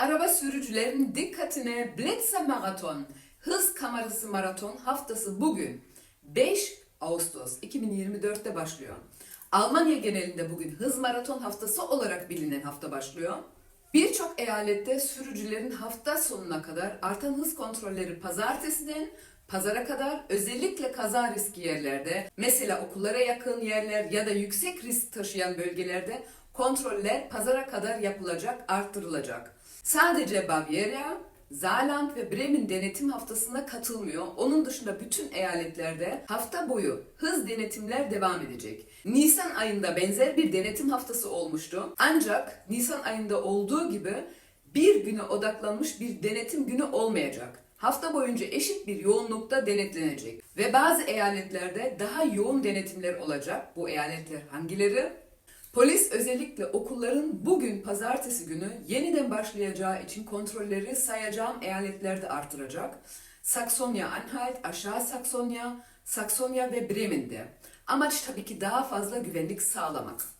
araba sürücülerin dikkatine Blitzer Marathon, hız kamerası maraton haftası bugün 5 Ağustos 2024'te başlıyor. Almanya genelinde bugün hız maraton haftası olarak bilinen hafta başlıyor. Birçok eyalette sürücülerin hafta sonuna kadar artan hız kontrolleri pazartesiden pazara kadar özellikle kaza riski yerlerde, mesela okullara yakın yerler ya da yüksek risk taşıyan bölgelerde kontroller pazara kadar yapılacak, arttırılacak. Sadece Bavyera, Saarland ve Bremen denetim haftasına katılmıyor. Onun dışında bütün eyaletlerde hafta boyu hız denetimler devam edecek. Nisan ayında benzer bir denetim haftası olmuştu. Ancak Nisan ayında olduğu gibi bir güne odaklanmış bir denetim günü olmayacak. Hafta boyunca eşit bir yoğunlukta denetlenecek ve bazı eyaletlerde daha yoğun denetimler olacak. Bu eyaletler hangileri? Polis özellikle okulların bugün pazartesi günü yeniden başlayacağı için kontrolleri sayacağım eyaletlerde artıracak. Saksonya, Anhalt, Aşağı Saksonya, Saksonya ve Bremen'de. Amaç tabii ki daha fazla güvenlik sağlamak.